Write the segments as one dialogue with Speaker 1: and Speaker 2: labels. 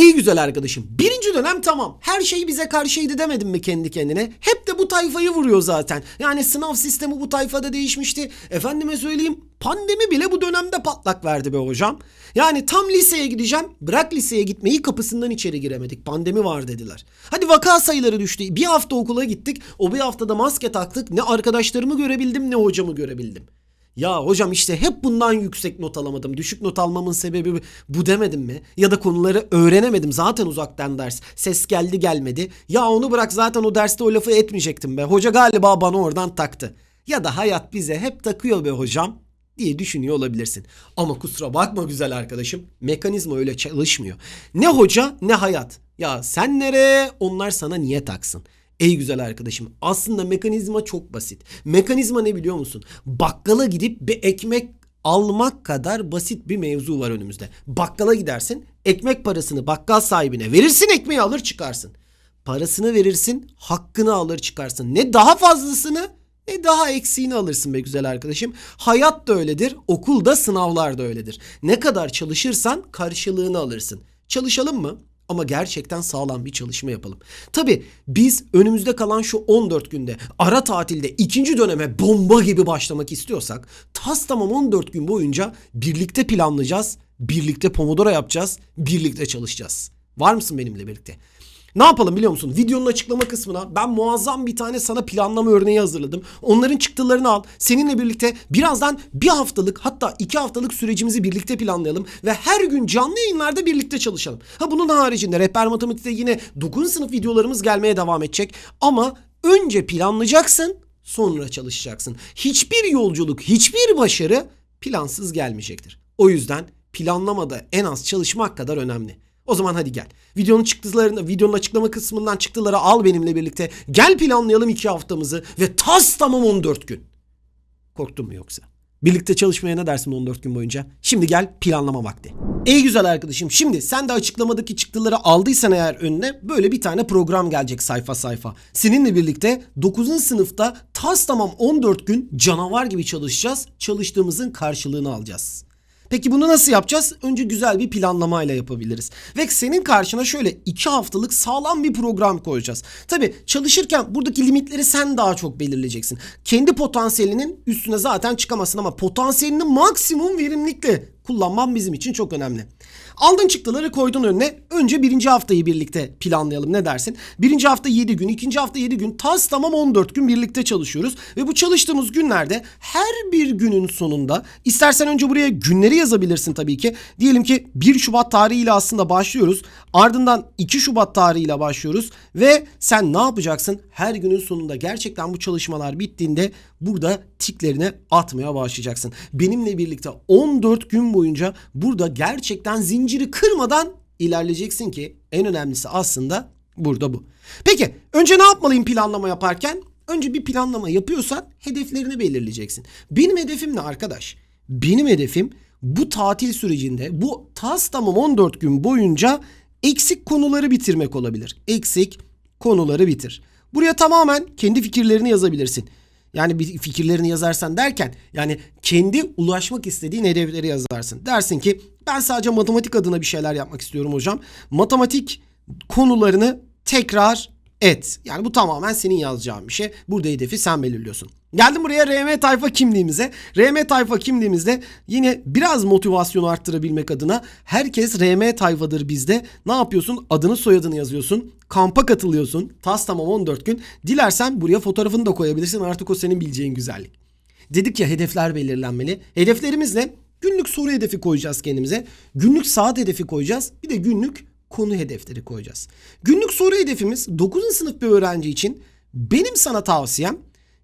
Speaker 1: Ey güzel arkadaşım. Birinci dönem tamam. Her şey bize karşıydı demedim mi kendi kendine? Hep de bu tayfayı vuruyor zaten. Yani sınav sistemi bu tayfada değişmişti. Efendime söyleyeyim pandemi bile bu dönemde patlak verdi be hocam. Yani tam liseye gideceğim. Bırak liseye gitmeyi kapısından içeri giremedik. Pandemi var dediler. Hadi vaka sayıları düştü. Bir hafta okula gittik. O bir haftada maske taktık. Ne arkadaşlarımı görebildim ne hocamı görebildim. Ya hocam işte hep bundan yüksek not alamadım. Düşük not almamın sebebi bu demedim mi? Ya da konuları öğrenemedim. Zaten uzaktan ders. Ses geldi gelmedi. Ya onu bırak zaten o derste o lafı etmeyecektim be. Hoca galiba bana oradan taktı. Ya da hayat bize hep takıyor be hocam diye düşünüyor olabilirsin. Ama kusura bakma güzel arkadaşım. Mekanizma öyle çalışmıyor. Ne hoca ne hayat. Ya sen nereye onlar sana niye taksın? Ey güzel arkadaşım aslında mekanizma çok basit. Mekanizma ne biliyor musun? Bakkala gidip bir ekmek almak kadar basit bir mevzu var önümüzde. Bakkala gidersin ekmek parasını bakkal sahibine verirsin ekmeği alır çıkarsın. Parasını verirsin hakkını alır çıkarsın. Ne daha fazlasını ne daha eksiğini alırsın be güzel arkadaşım. Hayat da öyledir okulda sınavlar da öyledir. Ne kadar çalışırsan karşılığını alırsın. Çalışalım mı? Ama gerçekten sağlam bir çalışma yapalım. Tabi biz önümüzde kalan şu 14 günde ara tatilde ikinci döneme bomba gibi başlamak istiyorsak tas tamam 14 gün boyunca birlikte planlayacağız, birlikte pomodoro yapacağız, birlikte çalışacağız. Var mısın benimle birlikte? Ne yapalım biliyor musun? Videonun açıklama kısmına ben muazzam bir tane sana planlama örneği hazırladım. Onların çıktılarını al. Seninle birlikte birazdan bir haftalık hatta iki haftalık sürecimizi birlikte planlayalım. Ve her gün canlı yayınlarda birlikte çalışalım. Ha bunun haricinde rehber matematikte yine 9. sınıf videolarımız gelmeye devam edecek. Ama önce planlayacaksın sonra çalışacaksın. Hiçbir yolculuk, hiçbir başarı plansız gelmeyecektir. O yüzden planlamada en az çalışmak kadar önemli. O zaman hadi gel. Videonun çıktılarını, videonun açıklama kısmından çıktıları al benimle birlikte. Gel planlayalım iki haftamızı ve tas tamam 14 gün. Korktun mu yoksa? Birlikte çalışmaya ne dersin 14 gün boyunca? Şimdi gel planlama vakti. Ey güzel arkadaşım şimdi sen de açıklamadaki çıktıları aldıysan eğer önüne böyle bir tane program gelecek sayfa sayfa. Seninle birlikte 9. sınıfta tas tamam 14 gün canavar gibi çalışacağız. Çalıştığımızın karşılığını alacağız. Peki bunu nasıl yapacağız? Önce güzel bir planlamayla yapabiliriz. Ve senin karşına şöyle iki haftalık sağlam bir program koyacağız. Tabi çalışırken buradaki limitleri sen daha çok belirleyeceksin. Kendi potansiyelinin üstüne zaten çıkamazsın ama potansiyelini maksimum verimlilikle kullanman bizim için çok önemli. Aldın çıktıları koydun önüne. Önce birinci haftayı birlikte planlayalım ne dersin? Birinci hafta 7 gün, ikinci hafta 7 gün, tas tamam 14 gün birlikte çalışıyoruz. Ve bu çalıştığımız günlerde her bir günün sonunda istersen önce buraya günleri yazabilirsin tabii ki. Diyelim ki 1 Şubat tarihiyle aslında başlıyoruz. Ardından 2 Şubat tarihiyle başlıyoruz. Ve sen ne yapacaksın? Her günün sonunda gerçekten bu çalışmalar bittiğinde burada tiklerini atmaya başlayacaksın. Benimle birlikte 14 gün boyunca burada gerçekten zinciri kırmadan ilerleyeceksin ki en önemlisi aslında burada bu. Peki önce ne yapmalıyım planlama yaparken? Önce bir planlama yapıyorsan hedeflerini belirleyeceksin. Benim hedefim ne arkadaş? Benim hedefim bu tatil sürecinde bu tas tamam 14 gün boyunca eksik konuları bitirmek olabilir. Eksik konuları bitir. Buraya tamamen kendi fikirlerini yazabilirsin. Yani bir fikirlerini yazarsan derken yani kendi ulaşmak istediğin hedefleri yazarsın. Dersin ki ben sadece matematik adına bir şeyler yapmak istiyorum hocam. Matematik konularını tekrar et. Yani bu tamamen senin yazacağın bir şey. Burada hedefi sen belirliyorsun. Geldim buraya RM tayfa kimliğimize. RM tayfa kimliğimizde yine biraz motivasyonu arttırabilmek adına herkes RM tayfadır bizde. Ne yapıyorsun? Adını soyadını yazıyorsun. Kampa katılıyorsun. Tas tamam 14 gün. Dilersen buraya fotoğrafını da koyabilirsin. Artık o senin bileceğin güzellik. Dedik ya hedefler belirlenmeli. Hedeflerimiz ne? Günlük soru hedefi koyacağız kendimize. Günlük saat hedefi koyacağız. Bir de günlük konu hedefleri koyacağız. Günlük soru hedefimiz 9. sınıf bir öğrenci için benim sana tavsiyem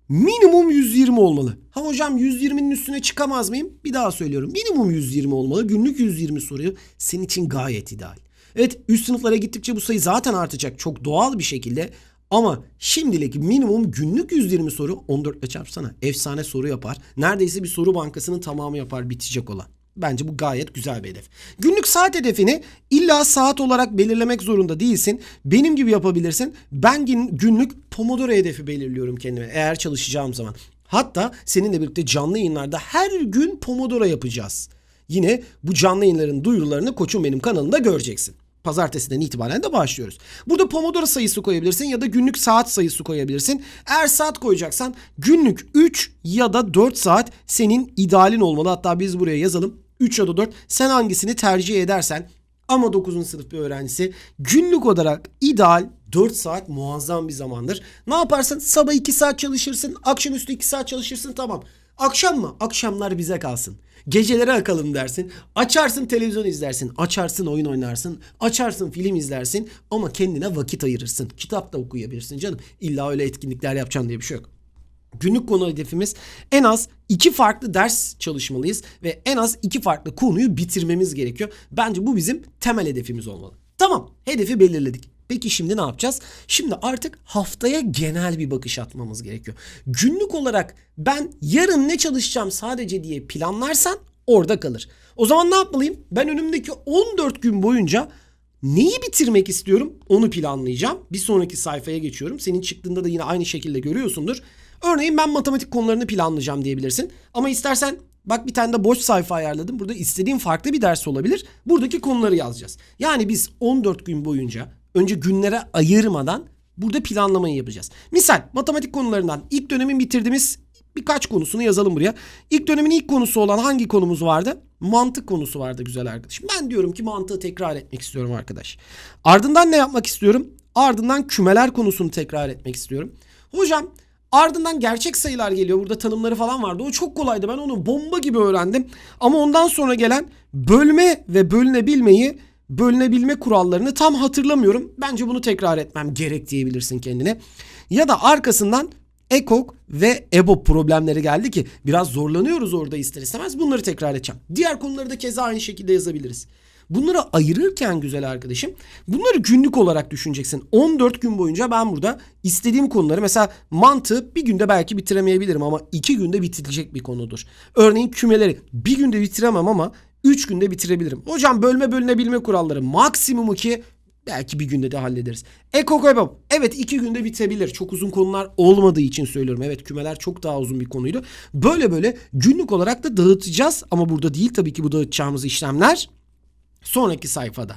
Speaker 1: minimum 120 olmalı. Ha hocam 120'nin üstüne çıkamaz mıyım? Bir daha söylüyorum. Minimum 120 olmalı. Günlük 120 soruyu senin için gayet ideal. Evet üst sınıflara gittikçe bu sayı zaten artacak çok doğal bir şekilde. Ama şimdilik minimum günlük 120 soru 14 ile çarpsana. Efsane soru yapar. Neredeyse bir soru bankasının tamamı yapar bitecek olan. Bence bu gayet güzel bir hedef. Günlük saat hedefini illa saat olarak belirlemek zorunda değilsin. Benim gibi yapabilirsin. Ben gün- günlük Pomodoro hedefi belirliyorum kendime eğer çalışacağım zaman. Hatta seninle birlikte canlı yayınlarda her gün Pomodoro yapacağız. Yine bu canlı yayınların duyurularını Koçum Benim kanalında göreceksin. Pazartesiden itibaren de başlıyoruz. Burada Pomodoro sayısı koyabilirsin ya da günlük saat sayısı koyabilirsin. Eğer saat koyacaksan günlük 3 ya da 4 saat senin idealin olmalı. Hatta biz buraya yazalım 3 ya da 4. Sen hangisini tercih edersen ama 9. sınıf bir öğrencisi günlük olarak ideal 4 saat muazzam bir zamandır. Ne yaparsın? Sabah 2 saat çalışırsın, akşamüstü 2 saat çalışırsın tamam. Akşam mı? Akşamlar bize kalsın. Gecelere akalım dersin. Açarsın televizyon izlersin. Açarsın oyun oynarsın. Açarsın film izlersin. Ama kendine vakit ayırırsın. Kitap da okuyabilirsin canım. İlla öyle etkinlikler yapacaksın diye bir şey yok. Günlük konu hedefimiz en az iki farklı ders çalışmalıyız ve en az iki farklı konuyu bitirmemiz gerekiyor. Bence bu bizim temel hedefimiz olmalı. Tamam, hedefi belirledik. Peki şimdi ne yapacağız? Şimdi artık haftaya genel bir bakış atmamız gerekiyor. Günlük olarak ben yarın ne çalışacağım sadece diye planlarsan orada kalır. O zaman ne yapmalıyım? Ben önümdeki 14 gün boyunca Neyi bitirmek istiyorum onu planlayacağım. Bir sonraki sayfaya geçiyorum. Senin çıktığında da yine aynı şekilde görüyorsundur. Örneğin ben matematik konularını planlayacağım diyebilirsin. Ama istersen bak bir tane de boş sayfa ayarladım. Burada istediğin farklı bir ders olabilir. Buradaki konuları yazacağız. Yani biz 14 gün boyunca önce günlere ayırmadan burada planlamayı yapacağız. Misal matematik konularından ilk dönemin bitirdiğimiz birkaç konusunu yazalım buraya. İlk dönemin ilk konusu olan hangi konumuz vardı? Mantık konusu vardı güzel arkadaşım. Ben diyorum ki mantığı tekrar etmek istiyorum arkadaş. Ardından ne yapmak istiyorum? Ardından kümeler konusunu tekrar etmek istiyorum. Hocam ardından gerçek sayılar geliyor. Burada tanımları falan vardı. O çok kolaydı. Ben onu bomba gibi öğrendim. Ama ondan sonra gelen bölme ve bölünebilmeyi bölünebilme kurallarını tam hatırlamıyorum. Bence bunu tekrar etmem gerek diyebilirsin kendine. Ya da arkasından EKOK ve EBOB problemleri geldi ki biraz zorlanıyoruz orada ister istemez. Bunları tekrar edeceğim. Diğer konuları da keza aynı şekilde yazabiliriz. Bunları ayırırken güzel arkadaşım bunları günlük olarak düşüneceksin. 14 gün boyunca ben burada istediğim konuları mesela mantığı bir günde belki bitiremeyebilirim ama iki günde bitirecek bir konudur. Örneğin kümeleri bir günde bitiremem ama 3 günde bitirebilirim. Hocam bölme bölünebilme kuralları maksimumu ki Belki bir günde de hallederiz. Ekokebab. Evet iki günde bitebilir. Çok uzun konular olmadığı için söylüyorum. Evet kümeler çok daha uzun bir konuydu. Böyle böyle günlük olarak da dağıtacağız. Ama burada değil tabii ki bu dağıtacağımız işlemler. Sonraki sayfada.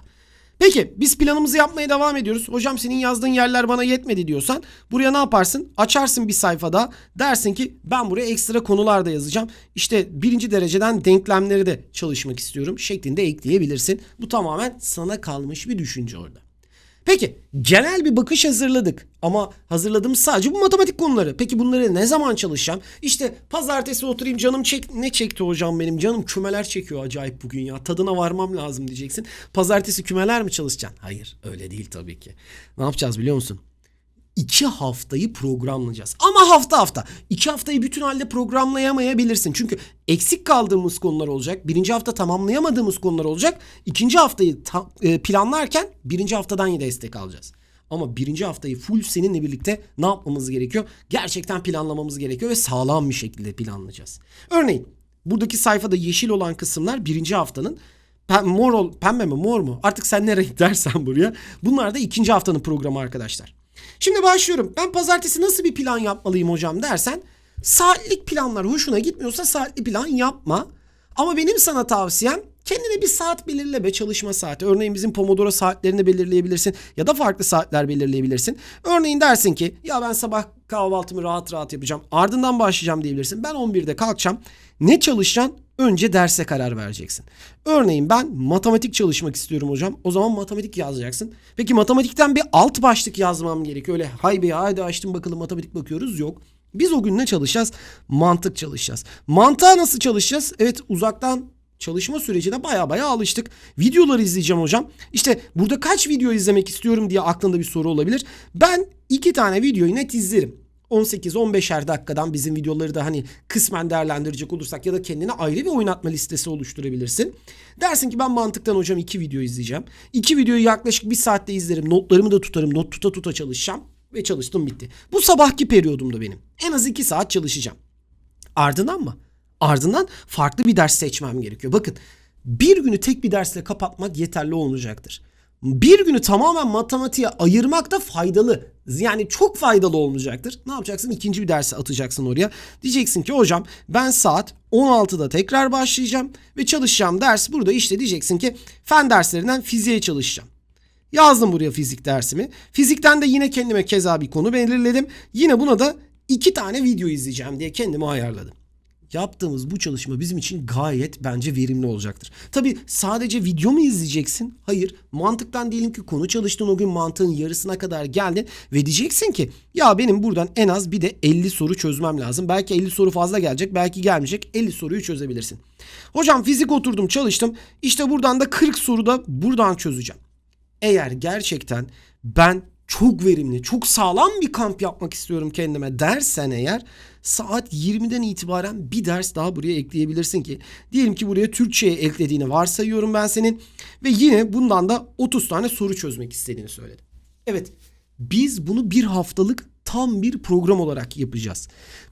Speaker 1: Peki biz planımızı yapmaya devam ediyoruz. Hocam senin yazdığın yerler bana yetmedi diyorsan buraya ne yaparsın? Açarsın bir sayfada dersin ki ben buraya ekstra konular da yazacağım. İşte birinci dereceden denklemleri de çalışmak istiyorum şeklinde ekleyebilirsin. Bu tamamen sana kalmış bir düşünce orada. Peki genel bir bakış hazırladık ama hazırladığımız sadece bu matematik konuları. Peki bunları ne zaman çalışacağım? İşte pazartesi oturayım canım çek ne çekti hocam benim canım kümeler çekiyor acayip bugün ya tadına varmam lazım diyeceksin. Pazartesi kümeler mi çalışacaksın? Hayır öyle değil tabii ki. Ne yapacağız biliyor musun? İki haftayı programlayacağız. Ama hafta hafta. iki haftayı bütün halde programlayamayabilirsin. Çünkü eksik kaldığımız konular olacak. Birinci hafta tamamlayamadığımız konular olacak. İkinci haftayı ta- e, planlarken birinci haftadan yine destek alacağız. Ama birinci haftayı full seninle birlikte ne yapmamız gerekiyor? Gerçekten planlamamız gerekiyor ve sağlam bir şekilde planlayacağız. Örneğin buradaki sayfada yeşil olan kısımlar birinci haftanın Pem, mor ol, pembe mi mor mu? Artık sen ne renk dersen buraya. Bunlar da ikinci haftanın programı arkadaşlar. Şimdi başlıyorum. Ben pazartesi nasıl bir plan yapmalıyım hocam dersen saatlik planlar hoşuna gitmiyorsa saatli plan yapma. Ama benim sana tavsiyem kendine bir saat belirle be çalışma saati. Örneğin bizim Pomodoro saatlerini belirleyebilirsin ya da farklı saatler belirleyebilirsin. Örneğin dersin ki ya ben sabah kahvaltımı rahat rahat yapacağım ardından başlayacağım diyebilirsin. Ben 11'de kalkacağım. Ne çalışacaksın? Önce derse karar vereceksin. Örneğin ben matematik çalışmak istiyorum hocam. O zaman matematik yazacaksın. Peki matematikten bir alt başlık yazmam gerekiyor. Öyle hay be haydi açtım bakalım matematik bakıyoruz. Yok. Biz o gün ne çalışacağız? Mantık çalışacağız. Mantığa nasıl çalışacağız? Evet uzaktan çalışma sürecine baya baya alıştık. Videoları izleyeceğim hocam. İşte burada kaç video izlemek istiyorum diye aklında bir soru olabilir. Ben iki tane videoyu net izlerim. 18-15'er dakikadan bizim videoları da hani kısmen değerlendirecek olursak ya da kendine ayrı bir oynatma listesi oluşturabilirsin. Dersin ki ben mantıktan hocam iki video izleyeceğim. İki videoyu yaklaşık bir saatte izlerim. Notlarımı da tutarım. Not tuta tuta çalışacağım. Ve çalıştım bitti. Bu sabahki periyodumda benim. En az iki saat çalışacağım. Ardından mı? Ardından farklı bir ders seçmem gerekiyor. Bakın bir günü tek bir dersle kapatmak yeterli olmayacaktır. Bir günü tamamen matematiğe ayırmak da faydalı. Yani çok faydalı olmayacaktır. Ne yapacaksın? İkinci bir dersi atacaksın oraya. Diyeceksin ki hocam ben saat 16'da tekrar başlayacağım ve çalışacağım ders burada işte diyeceksin ki fen derslerinden fiziğe çalışacağım. Yazdım buraya fizik dersimi. Fizikten de yine kendime keza bir konu belirledim. Yine buna da iki tane video izleyeceğim diye kendime ayarladım. Yaptığımız bu çalışma bizim için gayet bence verimli olacaktır. Tabi sadece video mu izleyeceksin? Hayır. Mantıktan diyelim ki konu çalıştın o gün mantığın yarısına kadar geldin ve diyeceksin ki ya benim buradan en az bir de 50 soru çözmem lazım. Belki 50 soru fazla gelecek belki gelmeyecek 50 soruyu çözebilirsin. Hocam fizik oturdum çalıştım işte buradan da 40 soru da buradan çözeceğim. Eğer gerçekten ben çok verimli, çok sağlam bir kamp yapmak istiyorum kendime dersen eğer saat 20'den itibaren bir ders daha buraya ekleyebilirsin ki diyelim ki buraya Türkçe'ye eklediğini varsayıyorum ben senin ve yine bundan da 30 tane soru çözmek istediğini söyledim. Evet biz bunu bir haftalık tam bir program olarak yapacağız.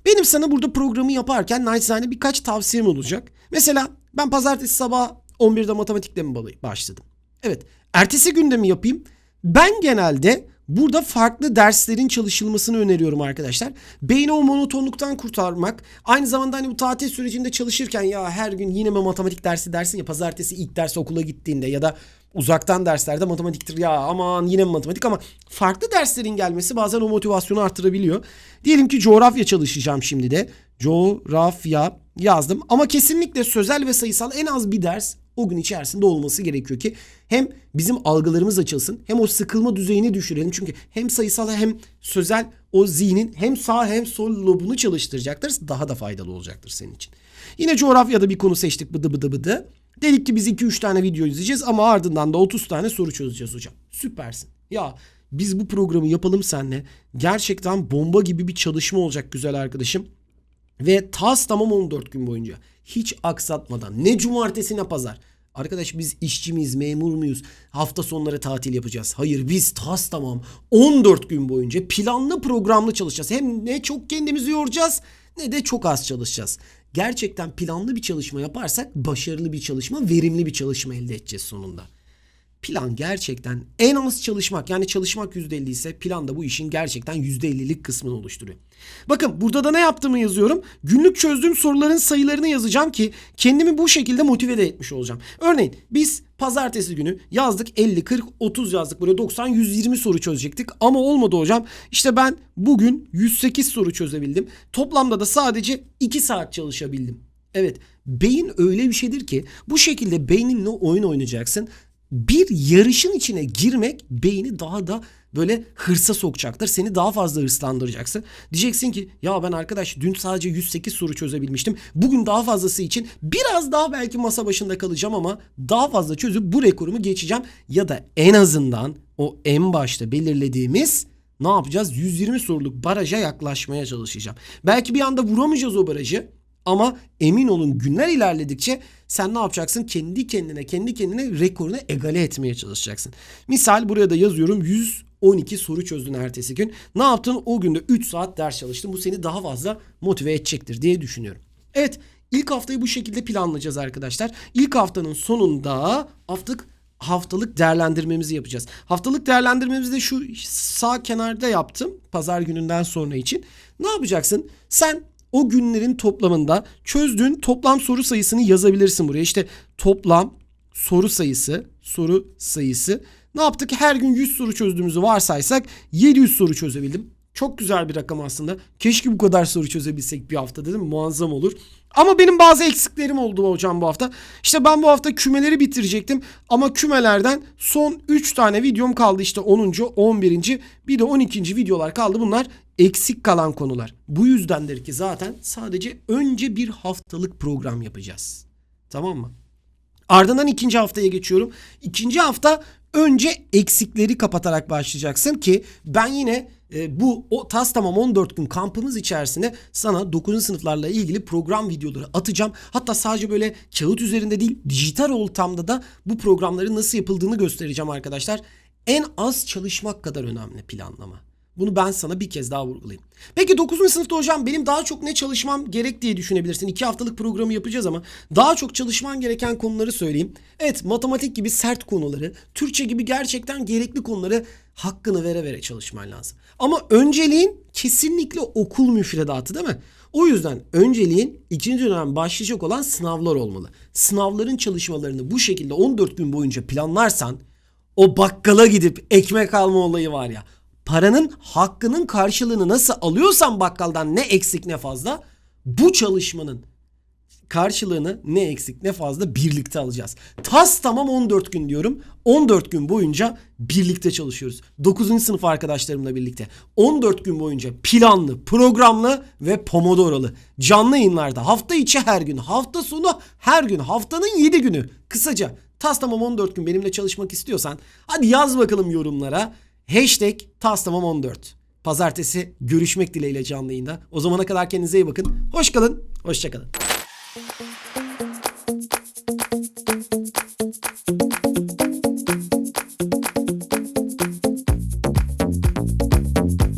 Speaker 1: Benim sana burada programı yaparken naçizane birkaç tavsiyem olacak. Mesela ben pazartesi sabah 11'de matematikle mi başladım? Evet ertesi günde mi yapayım? Ben genelde burada farklı derslerin çalışılmasını öneriyorum arkadaşlar. Beyni o monotonluktan kurtarmak. Aynı zamanda hani bu tatil sürecinde çalışırken ya her gün yine mi matematik dersi dersin ya pazartesi ilk ders okula gittiğinde ya da uzaktan derslerde matematiktir ya aman yine mi matematik ama farklı derslerin gelmesi bazen o motivasyonu artırabiliyor. Diyelim ki coğrafya çalışacağım şimdi de. Coğrafya yazdım ama kesinlikle sözel ve sayısal en az bir ders o gün içerisinde olması gerekiyor ki hem bizim algılarımız açılsın hem o sıkılma düzeyini düşürelim. Çünkü hem sayısal hem sözel o zihnin hem sağ hem sol lobunu çalıştıracaktır. Daha da faydalı olacaktır senin için. Yine coğrafyada bir konu seçtik bıdı bıdı bıdı. Dedik ki biz 2-3 tane video izleyeceğiz ama ardından da 30 tane soru çözeceğiz hocam. Süpersin. Ya biz bu programı yapalım seninle. Gerçekten bomba gibi bir çalışma olacak güzel arkadaşım. Ve tas tamam 14 gün boyunca. Hiç aksatmadan. Ne cumartesi ne pazar. Arkadaş biz işçi miyiz, memur muyuz? Hafta sonları tatil yapacağız. Hayır biz tas tamam 14 gün boyunca planlı programlı çalışacağız. Hem ne çok kendimizi yoracağız ne de çok az çalışacağız. Gerçekten planlı bir çalışma yaparsak başarılı bir çalışma, verimli bir çalışma elde edeceğiz sonunda. Plan gerçekten en az çalışmak yani çalışmak %50 ise plan da bu işin gerçekten %50'lik kısmını oluşturuyor. Bakın burada da ne yaptığımı yazıyorum. Günlük çözdüğüm soruların sayılarını yazacağım ki kendimi bu şekilde motive de etmiş olacağım. Örneğin biz pazartesi günü yazdık 50, 40, 30 yazdık. Böyle 90, 120 soru çözecektik ama olmadı hocam. İşte ben bugün 108 soru çözebildim. Toplamda da sadece 2 saat çalışabildim. Evet beyin öyle bir şeydir ki bu şekilde beyninle oyun oynayacaksın bir yarışın içine girmek beyni daha da böyle hırsa sokacaktır. Seni daha fazla hırslandıracaksın. Diyeceksin ki ya ben arkadaş dün sadece 108 soru çözebilmiştim. Bugün daha fazlası için biraz daha belki masa başında kalacağım ama daha fazla çözüp bu rekorumu geçeceğim. Ya da en azından o en başta belirlediğimiz ne yapacağız? 120 soruluk baraja yaklaşmaya çalışacağım. Belki bir anda vuramayacağız o barajı. Ama emin olun günler ilerledikçe sen ne yapacaksın? Kendi kendine, kendi kendine rekorunu egale etmeye çalışacaksın. Misal buraya da yazıyorum 112 soru çözdün ertesi gün. Ne yaptın? O günde 3 saat ders çalıştın. Bu seni daha fazla motive edecektir diye düşünüyorum. Evet ilk haftayı bu şekilde planlayacağız arkadaşlar. İlk haftanın sonunda haftalık haftalık değerlendirmemizi yapacağız. Haftalık değerlendirmemizi de şu sağ kenarda yaptım. Pazar gününden sonra için. Ne yapacaksın? Sen o günlerin toplamında çözdüğün toplam soru sayısını yazabilirsin buraya. İşte toplam soru sayısı, soru sayısı. Ne yaptık? Her gün 100 soru çözdüğümüzü varsaysak 700 soru çözebildim. Çok güzel bir rakam aslında. Keşke bu kadar soru çözebilsek bir hafta dedim. Muazzam olur. Ama benim bazı eksiklerim oldu hocam bu hafta. İşte ben bu hafta kümeleri bitirecektim. Ama kümelerden son 3 tane videom kaldı. İşte 10. 11. bir de 12. videolar kaldı. Bunlar eksik kalan konular. Bu yüzdendir ki zaten sadece önce bir haftalık program yapacağız. Tamam mı? Ardından ikinci haftaya geçiyorum. İkinci hafta önce eksikleri kapatarak başlayacaksın ki ben yine e, bu o tas tamam 14 gün kampımız içerisinde sana 9. sınıflarla ilgili program videoları atacağım. Hatta sadece böyle kağıt üzerinde değil dijital ortamda da bu programların nasıl yapıldığını göstereceğim arkadaşlar. En az çalışmak kadar önemli planlama. Bunu ben sana bir kez daha vurgulayayım. Peki 9. sınıfta hocam benim daha çok ne çalışmam gerek diye düşünebilirsin. 2 haftalık programı yapacağız ama daha çok çalışman gereken konuları söyleyeyim. Evet matematik gibi sert konuları, Türkçe gibi gerçekten gerekli konuları hakkını vere vere çalışman lazım. Ama önceliğin kesinlikle okul müfredatı değil mi? O yüzden önceliğin ikinci dönem başlayacak olan sınavlar olmalı. Sınavların çalışmalarını bu şekilde 14 gün boyunca planlarsan O bakkala gidip ekmek alma olayı var ya. Paranın hakkının karşılığını nasıl alıyorsan bakkaldan ne eksik ne fazla bu çalışmanın karşılığını ne eksik ne fazla birlikte alacağız. Tas tamam 14 gün diyorum. 14 gün boyunca birlikte çalışıyoruz. 9. sınıf arkadaşlarımla birlikte. 14 gün boyunca planlı, programlı ve pomodoro'lu. Canlı yayınlarda hafta içi her gün, hafta sonu her gün, haftanın 7 günü. Kısaca tas tamam 14 gün benimle çalışmak istiyorsan hadi yaz bakalım yorumlara. Hashtag taslamam14. Pazartesi görüşmek dileğiyle canlı yayında. O zamana kadar kendinize iyi bakın. Hoş kalın. Hoşçakalın.